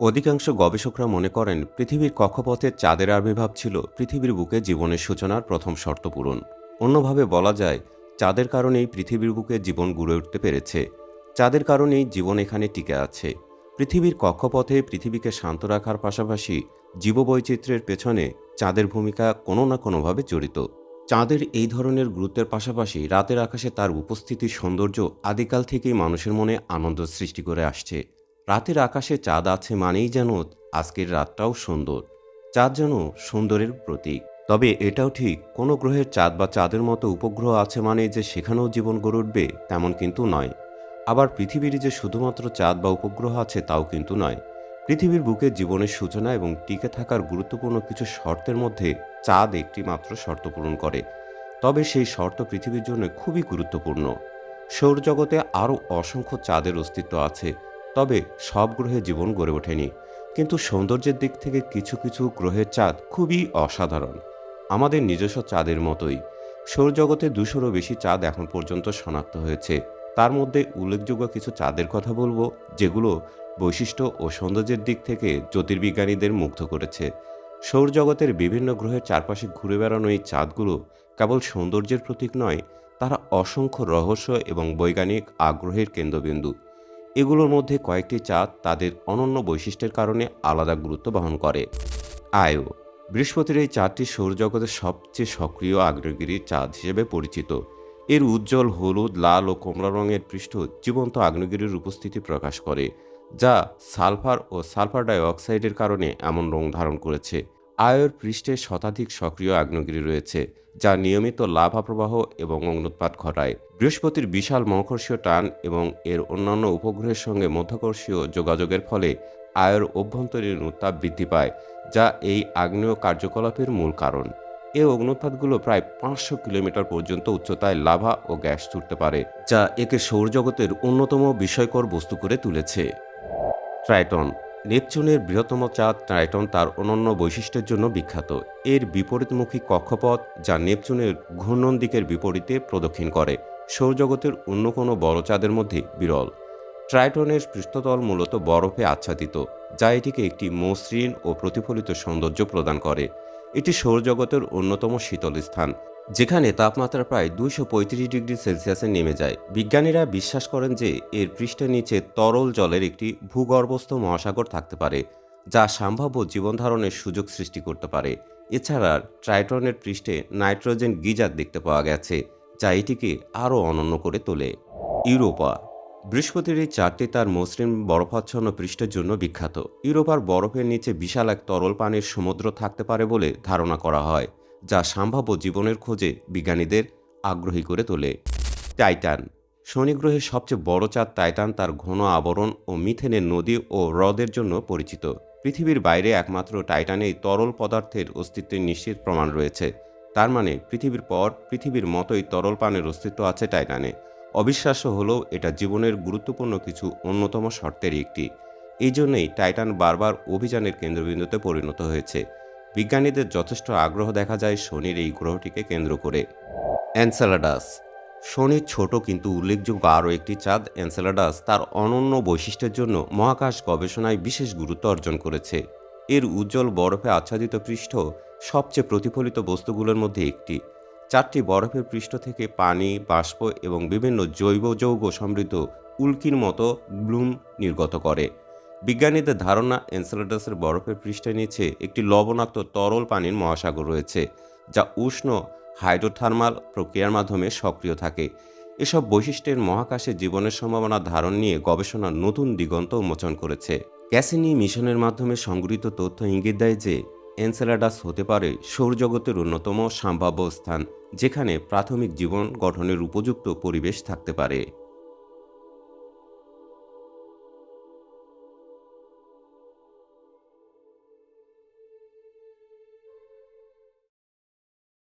অধিকাংশ গবেষকরা মনে করেন, পৃথিবীর কক্ষপথে চাঁদের আবির্ভাব ছিল পৃথিবীর বুকে জীবনের সূচনার প্রথম শর্ত পূরণ। অন্যভাবে বলা যায়, চাঁদের কারণেই পৃথিবীর বুকে জীবন গড়ে উঠতে পেরেছে। চাঁদের কারণেই জীবন এখানে টিকে আছে। পৃথিবীর কক্ষপথে পৃথিবীকে শান্ত রাখার পাশাপাশি জীববৈচিত্র্যের পেছনে চাঁদের ভূমিকা কোনো না কোনোভাবে জড়িত। চাঁদের এই ধরনের গুরুত্বের পাশাপাশি রাতের আকাশে তার উপস্থিতির সৌন্দর্য আদিকাল থেকেই মানুষের মনে আনন্দ সৃষ্টি করে আসছে। রাতের আকাশে চাঁদ আছে মানেই যেন আজকের রাতটাও সুন্দর। চাঁদ যেন সুন্দরের প্রতীক। তবে এটাও ঠিক, কোনো গ্রহের চাঁদ বা চাঁদের মতো উপগ্রহ আছে মানে যে সেখানেও জীবন গড়ে উঠবে তেমন কিন্তু নয়। আবার পৃথিবীর যে শুধুমাত্র চাঁদ বা উপগ্রহ আছে তাও কিন্তু নয়। পৃথিবীর বুকে জীবনের সূচনা এবং টিকে থাকার গুরুত্বপূর্ণ কিছু শর্তের মধ্যে চাঁদ একটি মাত্র শর্ত পূরণ করে। তবে সেই শর্ত পৃথিবীর জন্য খুবই গুরুত্বপূর্ণ। সৌরজগতে আরও অসংখ্য চাঁদের অস্তিত্ব আছে। তবে সব গ্রহে জীবন গড়ে ওঠেনি। কিন্তু সৌন্দর্যের দিক থেকে কিছু কিছু গ্রহের চাঁদ খুবই অসাধারণ। আমাদের নিজস্ব চাঁদের মতোই। সৌরজগতে দুশোরও বেশি চাঁদ এখন পর্যন্ত শনাক্ত হয়েছে। তার মধ্যে উল্লেখযোগ্য কিছু চাঁদের কথা বলব, যেগুলো বৈশিষ্ট্য ও সৌন্দর্যের দিক থেকে জ্যোতির্বিজ্ঞানীদের মুগ্ধ করেছে। সৌরজগতের বিভিন্ন গ্রহের চারপাশে ঘুরে বেড়ানো এই চাঁদগুলো কেবল সৌন্দর্যের প্রতীক নয়, তারা অসংখ্য রহস্য এবং বৈজ্ঞানিক আগ্রহের কেন্দ্রবিন্দু। এগুলোর মধ্যে কয়েকটি চাঁদ তাদের অনন্য বৈশিষ্ট্যের কারণে আলাদা গুরুত্ব বহন করে। আয়ো বৃহস্পতির এই চাঁদটি সৌরজগতের সবচেয়ে সক্রিয় আগ্নেয়গিরির চাঁদ হিসেবে পরিচিত। এর উজ্জ্বল হলুদ, লাল ও কমলা রঙের পৃষ্ঠ জীবন্ত আগ্নেয়গিরির উপস্থিতি প্রকাশ করে, যা সালফার ও সালফার ডাই অক্সাইডের কারণে এমন রং ধারণ করেছে। আয়র পৃষ্ঠে শতাধিক সক্রিয় আগ্নেয়গিরি রয়েছে যা নিয়মিত লাভা প্রবাহ এবং অগ্নুৎপাত ঘটায়। বৃহস্পতির বিশাল মহাকর্ষীয় টান এবং এর অন্যান্য উপগ্রহের সঙ্গে মধ্যাকর্ষীয় যোগাযোগের ফলে আয়ের অভ্যন্তরীণ উত্তাপ বৃদ্ধি পায়, যা এই আগ্নেয় কার্যকলাপের মূল কারণ। এই অগ্নুৎপাতগুলো প্রায় পাঁচশো কিলোমিটার পর্যন্ত উচ্চতায় লাভা ও গ্যাস ছুটতে পারে, যা একে সৌরজগতের অন্যতম বিষয়কর বস্তু করে তুলেছে। ট্রাইটন নেপচুনের বৃহত্তম চাঁদ ট্রাইটন তার অনন্য বৈশিষ্ট্যের জন্য বিখ্যাত। এর বিপরীতমুখী কক্ষপথ যা নেপচুনের ঘূর্ণন দিকের বিপরীতে প্রদক্ষিণ করে, সৌরজগতের অন্য কোনো বড় চাঁদের মধ্যে বিরল। ট্রাইটনের পৃষ্ঠতল মূলত বরফে আচ্ছাদিত, যা এটিকে একটি মসৃণ ও প্রতিফলিত সৌন্দর্য প্রদান করে। এটি সৌরজগতের অন্যতম শীতল স্থান, যেখানে তাপমাত্রা প্রায় দুইশো পঁয়ত্রিশ ডিগ্রি সেলসিয়াসে নেমে যায়। বিজ্ঞানীরা বিশ্বাস করেন যে এর পৃষ্ঠের নিচে তরল জলের একটি ভূগর্ভস্থ মহাসাগর থাকতে পারে, যা সম্ভাব্য জীবনধারণের সুযোগ সৃষ্টি করতে পারে। এছাড়া ট্রাইটনের পৃষ্ঠে নাইট্রোজেন গিজার দেখতে পাওয়া গেছে, যা এটিকে আরও অনন্য করে তোলে। ইউরোপা বৃহস্পতির এই চারটি তার মসৃণ বরফাচ্ছন্ন পৃষ্ঠের জন্য বিখ্যাত। ইউরোপার বরফের নিচে বিশাল এক তরল পানির সমুদ্র থাকতে পারে বলে ধারণা করা হয়, যা সম্ভাব্য জীবনের খোঁজে বিজ্ঞানীদের আগ্রহী করে তোলে। টাইটান শনি গ্রহের সবচেয়ে বড় চাঁদ টাইটান তার ঘন আবরণ ও মিথেনের নদী ও হ্রদের জন্য পরিচিত। পৃথিবীর বাইরে একমাত্র টাইটানেই তরল পদার্থের অস্তিত্বের নিশ্চিত প্রমাণ রয়েছে। তার মানে পৃথিবীর পর পৃথিবীর মতোই তরল পানের অস্তিত্ব আছে টাইটানে। অবিশ্বাস্য হলেও এটা জীবনের গুরুত্বপূর্ণ কিছু অন্যতম শর্তের একটি। এই জন্যই টাইটান বারবার অভিযানের কেন্দ্রবিন্দুতে পরিণত হয়েছে। বিজ্ঞানীদের যথেষ্ট আগ্রহ দেখা যায় শনির এই গ্রহটিকে কেন্দ্র করে। অ্যানসেলাডাস শনির ছোট কিন্তু উল্লেখযোগ্য আরও একটি চাঁদ এনসেলাডাস তার অনন্য বৈশিষ্ট্যের জন্য মহাকাশ গবেষণায় বিশেষ গুরুত্ব অর্জন করেছে। এর উজ্জ্বল বরফে আচ্ছাদিত পৃষ্ঠ সবচেয়ে প্রতিফলিত বস্তুগুলোর মধ্যে একটি। চারটি বরফের পৃষ্ঠ থেকে পানি, বাষ্প এবং বিভিন্ন জৈব যৌগ সমৃদ্ধ উল্কির মতো ব্লুম নির্গত করে। বিজ্ঞানীদের ধারণা এনসেলাডাসের বরফের পৃষ্ঠের নিচে একটি লবণাক্ত তরল পানির মহাসাগর রয়েছে, যা উষ্ণ হাইড্রোথার্মাল প্রক্রিয়ার মাধ্যমে সক্রিয় থাকে। এসব বৈশিষ্ট্যের মহাকাশে জীবনের সম্ভাবনা ধারণ নিয়ে গবেষণার নতুন দিগন্ত উন্মোচন করেছে। ক্যাসিনি মিশনের মাধ্যমে সংগৃহীত তথ্য ইঙ্গিত দেয় যে এনসেলাডাস হতে পারে সৌরজগতের অন্যতম সম্ভাব্য স্থান, যেখানে প্রাথমিক জীবন গঠনের উপযুক্ত পরিবেশ থাকতে পারে।